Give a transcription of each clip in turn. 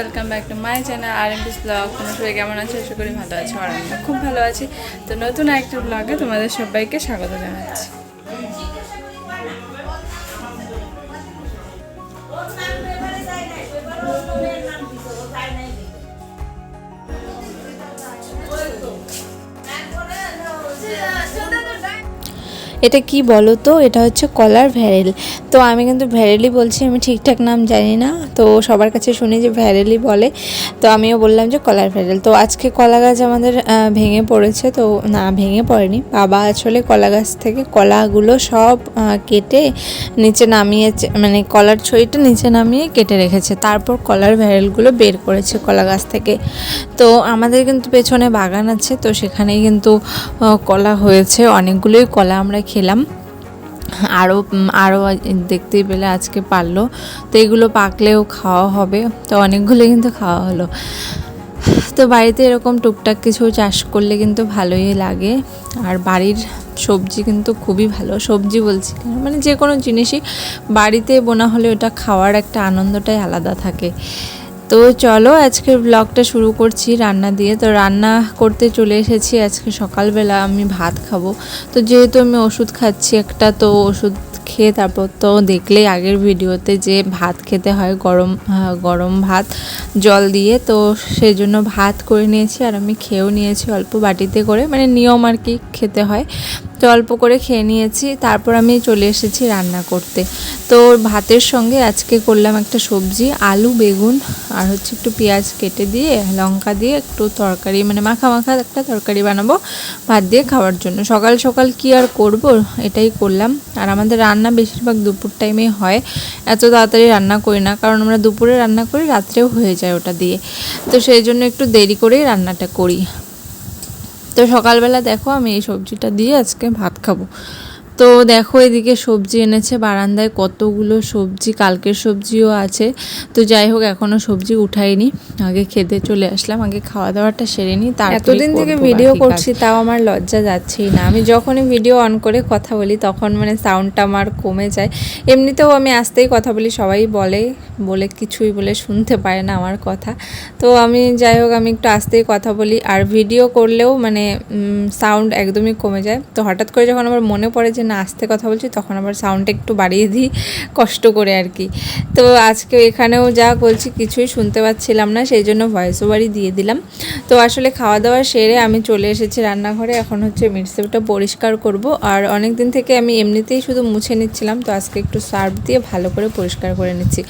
Welcome back to my channel R M peace blog তোমরা সবাই কেমন আছো? আশা করি ভালো আছো, আর আমি খুব ভালো আছি। তো নতুন একটা ব্লগে তোমাদের সবাইকে স্বাগত জানাচ্ছি। এটা কি বলো তো? এটা হচ্ছে কলার ভ্যারেল। তো আমি কিন্তু ভ্যারেলি বলছি, আমি ঠিকঠাক নাম জানি না। তো সবার কাছে শুনি যে ভ্যারেলি বলে। তো আমিও বললাম যে কলার ভ্যারেল। তো আজকে কলা গাছ আমাদের ভেঙে পড়েছে। তো না, ভেঙে পড়েনি। বাবা আসলে কলা গাছ থেকে কলাগুলো সব কেটে নিচে নামিয়েছে মানে কলার ছড়িটা নিচে নামিয়ে কেটে রেখেছে। তারপর কলার ভ্যারেলগুলো বের করেছে কলা গাছ থেকে। তো আমাদের কিন্তু পেছনে বাগান আছে। তো সেখানেই কিন্তু কলা হয়েছে। অনেকগুলোই কলা আমরা খেলাম। আরও আরও দেখতেই পেলে আজকে পারল। তো এগুলো পাকলেও খাওয়া হবে। তো অনেকগুলো কিন্তু খাওয়া হলো। তো বাড়িতে এরকম টুকটাক কিছু চাষ করলে কিন্তু ভালোই লাগে। আর বাড়ির সবজি কিন্তু খুবই ভালো। সবজি বলছি মানে যে কোনো জিনিসই বাড়িতে বোনা হলে ওটা খাওয়ার একটা আনন্দটাই আলাদা থাকে। তো চলো আজকে ব্লগটা শুরু করছি রান্না দিয়ে। তো রান্না করতে চলে এসেছি আজকে সকালবেলা আমি ভাত খাব। তো যেহেতু আমি ওষুধ খাচ্ছি একটা, তো ওষুধ খেয়ে তারপর তো দেখলেই আগের ভিডিওতে যে ভাত খেতে হয় গরম গরম ভাত, জল দিয়ে। তো সেই জন্য ভাত করে নিয়েছি আর আমি খেয়েও নিয়েছি অল্প বাটিতে করে। মানে নিয়ম আর কি খেতে হয়। তো অল্প করে খেয়ে নিয়েছি, তারপর আমি চলে এসেছি রান্না করতে। তো ভাতের সঙ্গে আজকে করলাম একটা সবজি, আলু, বেগুন, আর হচ্ছে একটু পেঁয়াজ কেটে দিয়ে, লঙ্কা দিয়ে একটু তরকারি মানে মাখা মাখা একটা তরকারি বানাবো ভাত দিয়ে খাওয়ার জন্য। সকাল সকাল কি আর করব, এটাই করলাম। আর আমাদের রান্না বেশিরভাগ দুপুর টাইমে হয়, এত তাড়াতাড়ি রান্না করি না, কারণ আমরা দুপুরে রান্না করি, রাত্রেও হয়ে যায় ওটা দিয়ে। তো সেই জন্য একটু দেরি করেই রান্নাটা করি। তো সকালবেলা দেখো আমি এই সবজিটা দিয়ে আজকে ভাত খাব। তো দেখো এদিকে সবজি এনেছে বারান্দায় কতগুলো সবজি কালকের সবজিও আছে। তো যাই হোক এখনও সবজি উঠাইনি আগে খেতে চলে আসলাম আগে খাওয়া দাওয়াটা সেরে নিই তার এতদিন থেকে ভিডিও করছি তাও আমার লজ্জা যাচ্ছেই না। আমি যখনই ভিডিও অন করে কথা বলি তখন মানে সাউন্ডটা আমার কমে যায়। এমনিতেও আমি আসতেই কথা বলি সবাই বলে বলে কিছুই বলে শুনতে পারে না আমার কথা। তো আমি যাই হোক আমি একটু আস্তেই কথা বলি আর ভিডিও করলেও মানে সাউন্ড একদমই কমে যায়। তো হঠাৎ করে যখন আমার মনে পড়ে যে না আসতে কথা বলছি, তখন আবার সাউন্ডটা একটু বাড়িয়ে দিই, কষ্ট করে আর কি। তো আজকে এখানেও যা বলছি কিছুই শুনতে পাচ্ছিলাম না, সেই জন্য ভয়েস ওভারই দিয়ে দিলাম। তো আসলে খাওয়া দাওয়া সেরে আমি চলে এসেছি রান্নাঘরে, এখন হচ্ছে মিক্সিটা পরিষ্কার করব। আর অনেক দিন থেকে আমি এমনিতেই শুধু মুছে নিচ্ছিলাম, তো আজকে একটু সার্ফ দিয়ে ভালো করে পরিষ্কার করে নিচ্ছি।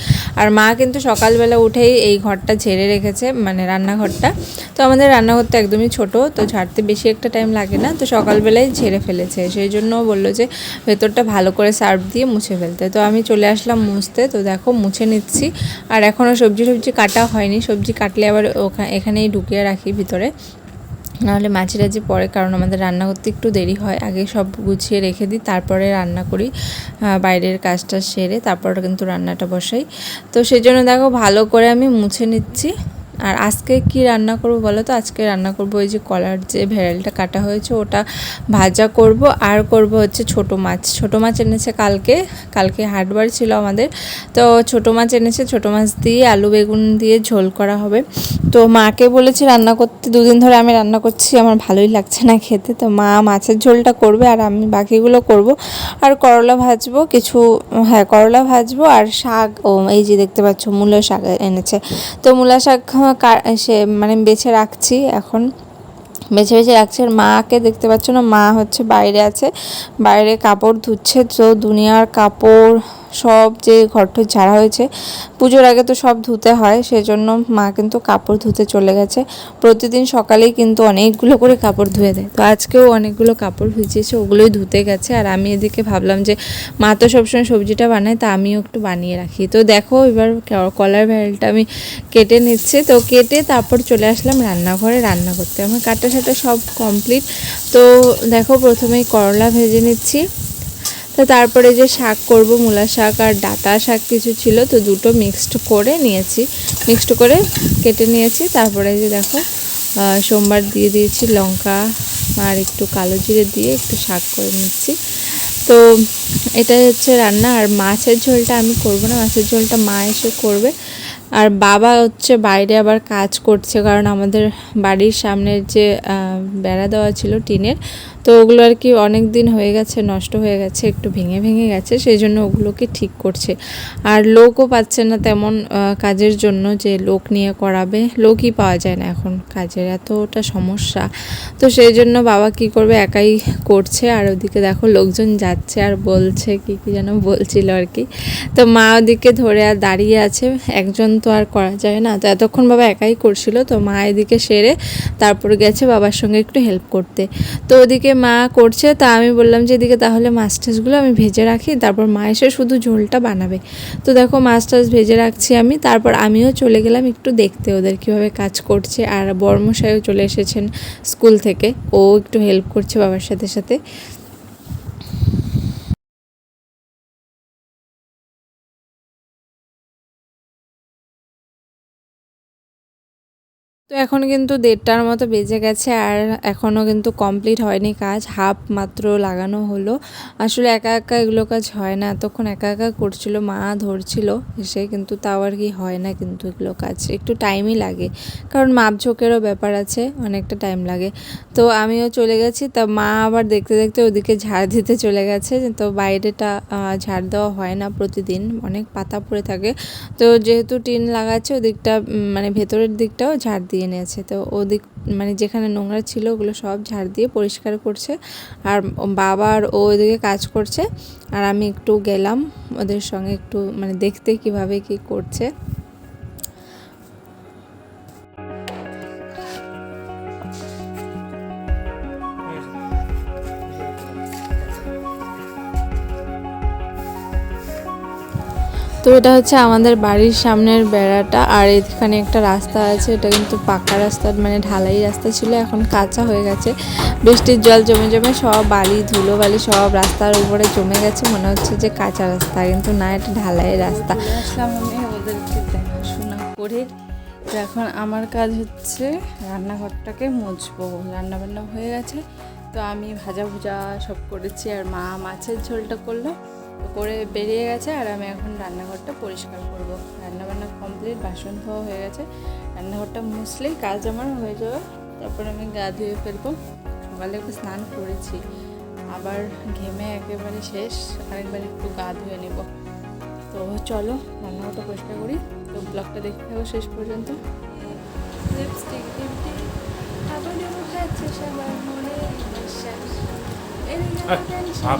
আর মা কিন্তু সকালবেলা উঠেই এই ঘরটা ঝেড়ে রেখেছে মানে রান্নাঘরটা। তো আমাদের রান্নাঘরটা একদমই ছোট, তো ঝাড়তে বেশি একটা টাইম লাগে না, তো সকালবেলায় ঝেড়ে ফেলেছে। সেই জন্য বলল যে ভেতরটা ভালো করে সার্ফ দিয়ে মুছে ফেলতে। তো আমি চলে আসলাম মুছতে, তো দেখো মুছে নিচ্ছি। আর এখনও সবজি সবজি কাটা হয়নি। সবজি কাটলে আবার ওখানে এখানেই ঢুকিয়ে রাখি ভিতরে। নাহলে মাঝে টাঝে পরে কারণ আমাদের রান্না করতে একটু দেরি হয়। আগে সব গুছিয়ে রেখে দিই, তারপরে রান্না করি। বাইরের কাজটা সেরে তারপর কিন্তু রান্নাটা বসাই। তো সেই জন্য দেখো ভালো করে আমি মুছে নিচ্ছি। আর আজকে কি রান্না করব বলো তো? আজকে রান্না করব ওই যে কলার যে ভেড়ালটা কাটা হয়েছে, ওটা ভাজা করব। আর করব হচ্ছে ছোট মাছ। ছোট মাছ এনেছে কালকে। কালকে হাটবার ছিল আমাদের। তো ছোট মাছ এনেছে। ছোট মাছ দিয়ে আলু বেগুন দিয়ে ঝোল করা হবে। তো মাকে বলেছি রান্না করতে। দুদিন ধরে আমি রান্না করছি। আমার ভালোই লাগছে না খেতে। তো মা মাছের ঝোলটা করবে আর আমি বাকিগুলো করব। আর করলা ভাজবো। কিছু হ্যাঁ করলা ভাজবো। আর শাক, ও, এই যে দেখতে পাচ্ছ, মূলো শাক এনেছে। তো মূলা শাক সে মানে বেছে রাখছি এখন। বেছে বেছে রাখছে আর মাকে দেখতে পাচ্ছ না, মা হচ্ছে বাইরে আছে। বাইরে কাপড় ধুচ্ছে, তো দুনিয়ার কাপড় সব যে ঘর ঘরটর ঝাড়া হয়েছে, পুজোর আগে তো সব ধুতে হয়, সেজন্য মা কিন্তু কাপড় ধুতে চলে গেছে। প্রতিদিন সকালেই কিন্তু অনেকগুলো করে কাপড় ধুয়ে দেয়। তো আজকেও অনেকগুলো কাপড় ভিজিয়েছে, ওগুলোই ধুতে গেছে। আর আমি এদিকে ভাবলাম যে, মা তো সবসময় সবজিটা বানায়, তা আমিও একটু বানিয়ে রাখি। তো দেখো এবার কলার ভ্যালটা আমি কেটে নিচ্ছে। তো কেটে তারপর চলে আসলাম রান্নাঘরে। রান্না করতে আমার কাটা সাটা সব কমপ্লিট তো দেখো প্রথমেই করলা ভেজে নিচ্ছি। তো তারপরে যে শাক করব, মূলা শাক আর ডাঁটা শাক কিছু ছিল, তো দুটো মিক্সড করে নিয়েছি। মিক্সড করে কেটে নিয়েছি। তারপরে যে দেখো সোমবার দিয়ে দিয়েছি লঙ্কা আর একটু কালো জিরে দিয়ে একটু শাক করে নিচ্ছি। তো এটাই হচ্ছে রান্না। আর মাছের ঝোলটা আমি করব না, মাছের ঝোলটা মা এসে করবে। আর বাবা হচ্ছে বাইরে আবার কাজ করছে, কারণ আমাদের বাড়ির সামনের যে বেড়া দেওয়া ছিল টিনের তো ওগুলো আর কি অনেক দিন হয়ে গেছে, নষ্ট হয়ে গেছে, একটু ভেঙে ভেঙে গেছে, সেই জন্য ওগুলোকে ঠিক করছে। আর লোকও পাচ্ছে না তেমন কাজের জন্য যে লোক নিয়ে করাবে, লোকই পাওয়া যায় না এখন কাজের, এতটা সমস্যা। তো সেই জন্য বাবা কি করবে, একাই করছে, আর ওদিকে দেখো লোকজন যাচ্ছে আর বলছে, কি কি যেন বলছিল আর কি। তো মা ওদিকে ধরে আর দাঁড়িয়ে আছে, একজন তো আর করা যায় না। তো এতক্ষণ বাবা একাই করছিল, তো মা এদিকে সেরে তারপর গেছে বাবার সঙ্গে একটু হেল্প করতে। তো ওদিকে মা করছে, তা আমি বললাম যে, এদিকে তাহলে মাছ টাছগুলো আমি ভেজে রাখি, তারপর মা এসে শুধু ঝোলটা বানাবে। তো দেখো মাছ টাছ ভেজে রাখছি আমি, তারপর আমিও চলে গেলাম একটু দেখতে ওদের কীভাবে কাজ করছে, আর বর্মশাইও চলে এসেছেন স্কুল থেকে, ও একটু হেল্প করছে বাবার সাথে সাথে। তো এখন কিন্তু দেড়টার মতো বেজে গেছে আর এখনও কিন্তু কমপ্লিট হয়নি কাজ, হাফ মাত্র লাগানো হলো। আসলে একা একা এগুলো কাজ হয় না, এতক্ষণ একা একা করছিল, মা ধরছিল, এসে কিন্তু তাও আর কি হয় না কিন্তু এগুলো কাজ, একটু টাইমই লাগে। কারণ মাপঝোঁকেরও ব্যাপার আছে, অনেকটা টাইম লাগে। তো আমিও চলে গেছি, তা মা আবার দেখতে দেখতে ওদিকে ঝাড় দিতে চলে গেছে, তো বাইরেটা ঝাড় দেওয়া হয় না প্রতিদিন, অনেক পাতা পড়ে থাকে। তো যেহেতু টিন লাগাচ্ছে, ওদিকটা মানে ভেতরের দিকটাও ঝাড় দিয়ে নিয়েছে। তো ওদিক মানে যেখানে নোংরা ছিল ওগুলো সব ঝাড় দিয়ে পরিষ্কার করছে। আর বাবা আর ও ওইদিকে কাজ করছে। আর আমি একটু গেলাম ওদের সঙ্গে একটু মানে দেখতে কীভাবে কি করছে। তো এটা হচ্ছে আমাদের বাড়ির সামনের বেড়াটা, আর এখানে একটা রাস্তা আছে, এটা কিন্তু পাকা রাস্তা মানে ঢালাই রাস্তা ছিল, এখন কাঁচা হয়ে গেছে। বৃষ্টির জল জমে জমে সব বালি ধুলো বালি সব রাস্তার উপরে জমে গেছে, মনে হচ্ছে যে কাঁচা রাস্তা, কিন্তু না, এটা ঢালাই রাস্তা। ওদেরকে দেখাশোনা করে। এখন আমার কাজ হচ্ছে রান্নাঘরটাকে মুছবো রান্না বান্না হয়ে গেছে। তো আমি ভাজা ভুজা সব করেছি, আর মা মাছের ঝোলটা করল। করে বেরিয়ে গেছে আর আমি এখন রান্নাঘরটা পরিষ্কার করব। রান্না বান্না কমপ্লিট বাসন ধোয়া হয়ে গেছে। রান্নাঘরটা মুছলেই কাজ আমার হয়ে যাবে। তারপর আমি গা ধুয়ে ফেলব। সকালে একটু স্নান করেছি। আবার ঘেমে একেবারে শেষ। আরেকবার একটু গা ধুয়ে নেব। তো চলো, রান্নাঘরটা পরিষ্কার করি। তো ব্লগটা দেখতে থাকো শেষ পর্যন্ত। লিপস্টিক লিপস্টিক আবার? বিশ্বাস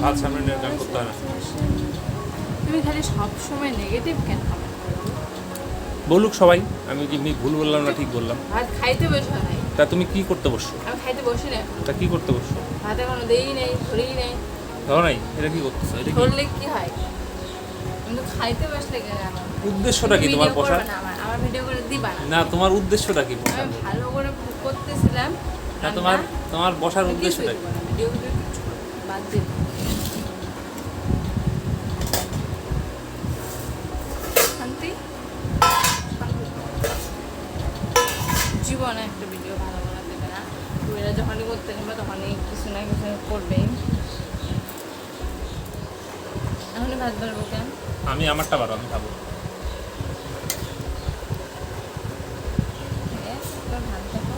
ভাত সামনে নিয়ে গান করতে হয় না তুমি খালি সব সময় নেগেটিভ কেন বলুক সবাই আমি কি ভুল বললাম না ঠিক বললাম। ভাত খাইতে বসে নাই। তা তুমি কি করতে বসছো? আমি খাইতে বসি না তা কি করতে বসছো? ভাত এখনও দেই নেই ধরেই নেই। ধরো নাই এটা কি করতেছো? এটা কি? ধরলে কি হয়? কিন্তু খাইতে বসলে কেন? উদ্দেশ্যটা কি তোমার না আমার ভিডিও করে দিবা না। না তোমার উদ্দেশ্যটা কি আমি ভালো করে করতেছিলাম না তোমার তোমার বসার উদ্দেশ্যটা কি? ভিডিও না, শান্তি? শান্তি। জীবনে একটা ভিডিও ভালো বানাতে দেবে না তুমি যখনই করতে নেবে তখনই কিছু না কিছু করবেই। এখনই ভাত বাড়বো কেন? আমি আমারটা পারো আমি খাব ব্যাস, এবার ভাত দেখো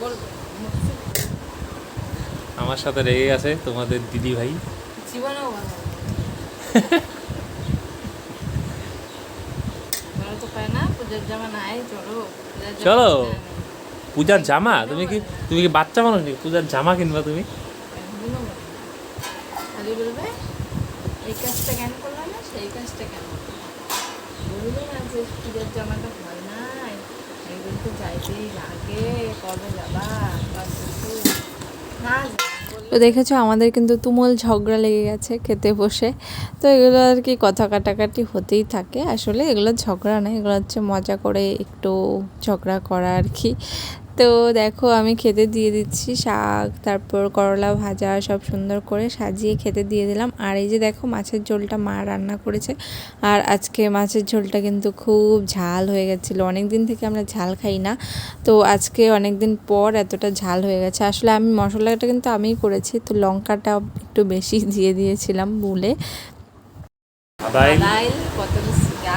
বলব আমার সাথে রেগে গেছে তোমাদের দিদি ভাই। জীবনেও ভালো চলো। পূজার জামা তুমি কি তুমি কি বাচ্চা মানুষ নাকি? পূজার জামা কিনবা তুমি? এই কাজটা কেন করলাম না? সেই কাজটা কেন করলাম? না যে পূজার জামাটা তো যাইতেই লাগে, কবে যাবা? না তো দেখেছ আমাদের কিন্তু তুমুল ঝগড়া লেগে গেছে খেতে বসে। তো এগুলো আর কি কথা কাটাকাটি হতেই থাকে। আসলে এগুলো ঝগড়া না, এগুলো হচ্ছে মজা করে একটু ঝগড়া করা আর কি। তো দেখো আমি খেতে দিয়ে দিচ্ছি শাক তারপর করলা ভাজা সব সুন্দর করে সাজিয়ে খেতে দিয়ে দিলাম। আর এই যে দেখো মাছের ঝোলটা মা রান্না করেছে। আর আজকে মাছের ঝোলটা কিন্তু খুব ঝাল হয়ে গেছিল। অনেক দিন থেকে আমরা ঝাল খাই না। তো আজকে অনেক দিন পর এতটা ঝাল হয়ে গেছে। আসলে আমি মশলাটা কিন্তু আমিই করেছি তো লঙ্কাটা একটু বেশি দিয়ে দিয়েছিলাম বলে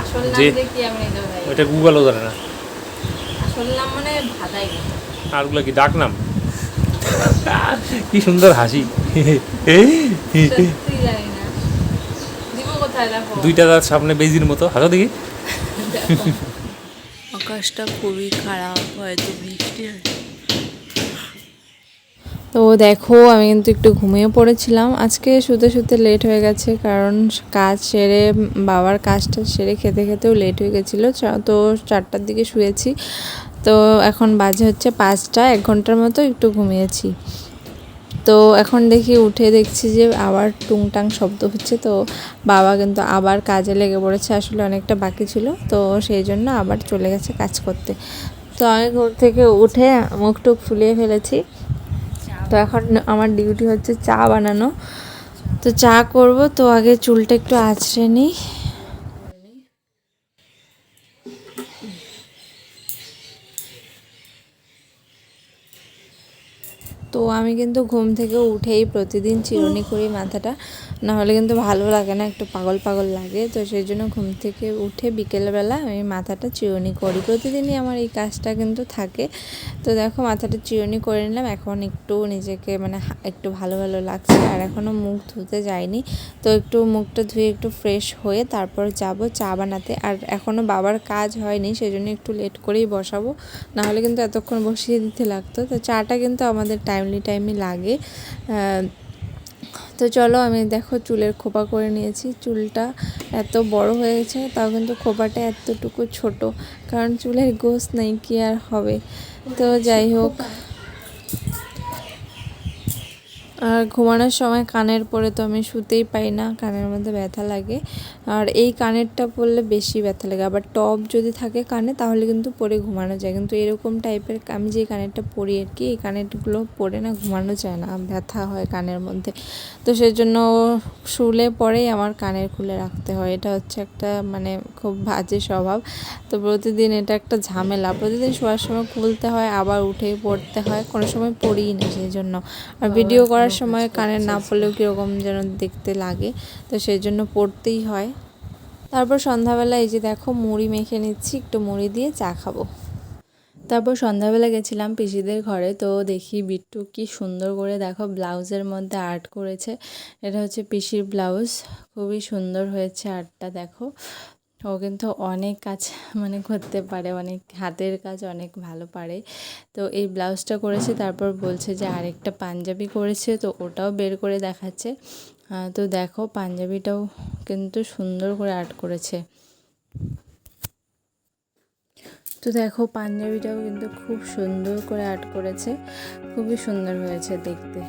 আসল নাম দেখি আমি ওইটা গুগলও জানে না। আসল নাম মানে ভাদাই আর ওগুলো কি ডাক নাম? কি সুন্দর হাসি। দুইটা দাঁত সামনে বেজির মতো। হাসো দেখি। আকাশটা খুবই খারাপ হয়তো বৃষ্টি তো দেখো, আমি কিন্তু একটু ঘুমিয়ে পড়েছিলাম। আজকে শুতে শুতে লেট হয়ে গেছে, কারণ কাজ সেরে, বাবার কাজটা সেরে খেতে খেতেও লেট হয়ে গেছিল। তো চারটার দিকে শুয়েছি। তো এখন বাজে হচ্ছে পাঁচটা, এক ঘণ্টার মতো একটু ঘুমিয়েছি। তো এখন দেখি উঠে দেখছি যে আবার টুংটাং শব্দ হচ্ছে, তো বাবা কিন্তু আবার কাজে লেগে পড়েছে, আসলে অনেকটা বাকি ছিল। তো সেই জন্য আবার চলে গেছে কাজ করতে। তো আমি ঘর থেকে উঠে মুখ টুক ফুলিয়ে ফেলেছি। তো এখন আমার ডিউটি হচ্ছে চা বানানো। তো চা করব, তো আগে চুলটা একটু আঁচড়ে নিই। তো আমি কিন্তু ঘুম থেকে উঠেই প্রতিদিন চিরুনি করি মাথাটা। না হলে কিন্তু ভালো লাগে না, একটু পাগল পাগল লাগে। তো সেই জন্য ঘুম থেকে উঠে বিকেলবেলা আমি মাথাটা চিরুনি করি। প্রতিদিনই আমার এই কাজটা কিন্তু থাকে। তো দেখো মাথাটা চিরুনি করে নিলাম, এখন একটু নিজেকে মানে একটু ভালো ভালো লাগছে, আর এখনও মুখ ধুতে যাইনি। তো একটু মুখটা ধুয়ে একটু ফ্রেশ হয়ে তারপর যাব চা বানাতে। আর এখনও বাবার কাজ হয়নি, সেই জন্য একটু লেট করেই বসাবো। না হলে কিন্তু এতক্ষণ বসিয়ে দিতে লাগতো। তো চাটা কিন্তু আমাদের টাইমলি টাইমই লাগে। তো চলো আমি দেখো চুলের খোপা করে নিয়েছি। চুলটা এত বড় হয়েছে, তাও কিন্তু খোপাটা এতটুকু ছোট, কারণ চুলের গোস নেই কি আর হবে। তো যাই হোক আর ঘুমানোর সময় কানের পরে তো আমি শুতেই পাই না কানের মধ্যে ব্যথা লাগে। আর এই কানেরটা পরলে বেশি ব্যথা লাগে। আবার টপ যদি থাকে কানে তাহলে কিন্তু পরে ঘুমানো যায়। কিন্তু এরকম টাইপের আমি যে কানেরটা পরি আর কি এই কানেরগুলো পরে না ঘুমানো যায় না ব্যথা হয় কানের মধ্যে। তো সেই জন্য শুলে পরেই আমার কানের খুলে রাখতে হয়। এটা হচ্ছে একটা মানে খুব বাজে স্বভাব। তো প্রতিদিন এটা একটা ঝামেলা। প্রতিদিন শোয়ার সময় খুলতে হয় আবার উঠেই পড়তে হয়। কোনো সময় পড়িই না সেই জন্য আর ভিডিও করার সময় কানের না পড়লেও কীরকম যেন দেখতে লাগে। তো সেই জন্য পড়তেই হয়। তারপর সন্ধ্যাবেলা এই যে দেখো মুড়ি মেখে নিচ্ছি একটু মুড়ি দিয়ে চা খাব। তারপর সন্ধ্যাবেলা গেছিলাম পিসিদের ঘরে তো দেখি বিট্টু কি সুন্দর করে দেখো ব্লাউজের মধ্যে আর্ট করেছে। এটা হচ্ছে পিসির ব্লাউজ খুবই সুন্দর হয়েছে আর্টটা দেখো। ও কিন্তু অনেক কাজ মানে করতে পারে, অনেক হাতের কাজ অনেক ভালো পারে। তো এই ব্লাউজটা করেছে, তারপর বলছে যে আরেকটা পাঞ্জাবি করেছে, তো ওটাও বের করে দেখাচ্ছে। তো দেখো পাঞ্জাবিটাও কিন্তু সুন্দর করে আর্ট করেছে। তো দেখো পাঞ্জাবিটাও কিন্তু খুব সুন্দর করে আর্ট করেছে, খুবই সুন্দর হয়েছে দেখতে।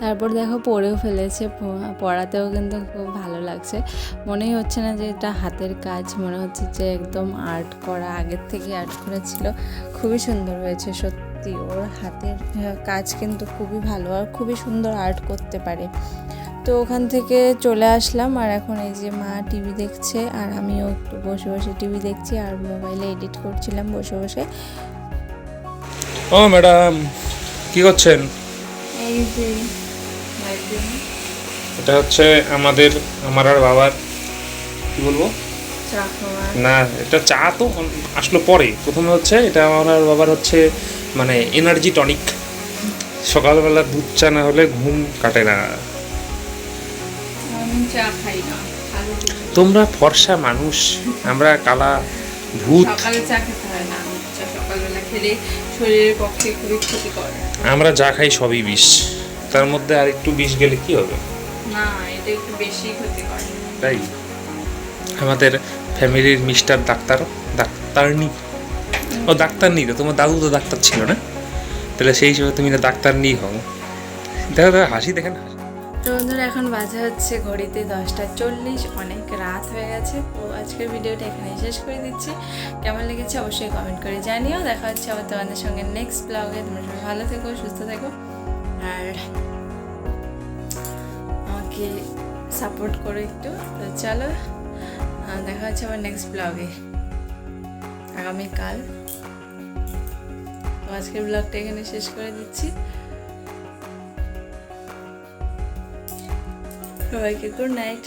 তারপর দেখো পরেও ফেলেছে পড়াতেও কিন্তু খুব ভালো লাগছে। মনেই হচ্ছে না যে এটা হাতের কাজ মনে হচ্ছে যে একদম আর্ট করা আগের থেকে আর্ট করেছিল খুবই সুন্দর হয়েছে সত্যি। ওর হাতের কাজ কিন্তু খুবই ভালো আর খুবই সুন্দর আর্ট করতে পারে। তো ওখান থেকে চলে আসলাম আর এখন এই যে মা টিভি দেখছে আর আমিও একটু বসে বসে টিভি দেখছি আর মোবাইলে এডিট করছিলাম বসে বসে। ও ম্যাডাম কি করছেন? এই যে এটা হচ্ছে আমাদের আমার আর বাবার কি বলব? না এটা চা তো আসলো পরে। প্রথমে হচ্ছে এটা আমার আর বাবার হচ্ছে মানে এনার্জি টনিক সকালবেলা দুধ চা না হলে ঘুম কাটে না। তোমরা ফর্সা মানুষ আমরা কালা ভূত। আমরা যা খাই সবই বিষ। তার মধ্যে আর একটু বিষ গেলে কি হবে? না এটা একটু বেশি ক্ষতিকর তাই? আমাদের ফ্যামিলির মিস্টার ডাক্তার ডাক্তারনি। ও ডাক্তার নি তো তোমার দাদু তো ডাক্তার ছিল না? তাহলে সেই হিসেবে তুমি না ডাক্তার নি হও। দেখো দেখো হাসি দেখেন তো বন্ধুরা এখন বাজে হচ্ছে ঘড়িতে দশটা চল্লিশ অনেক রাত হয়ে গেছে। তো আজকের ভিডিওটা এখানে শেষ করে দিচ্ছি। কেমন লেগেছে অবশ্যই কমেন্ট করে জানিও। দেখা হচ্ছে আবার তোমাদের সঙ্গে নেক্সট ব্লগে তোমরা সবাই ভালো থেকো সুস্থ থেকো। আর আমাকে সাপোর্ট করো একটু। তো চলো দেখা হচ্ছে আমার নেক্সট ব্লগে আগামীকাল। তো আজকের ব্লগটা এখানে শেষ করে দিচ্ছি। সবাইকে গুড নাইট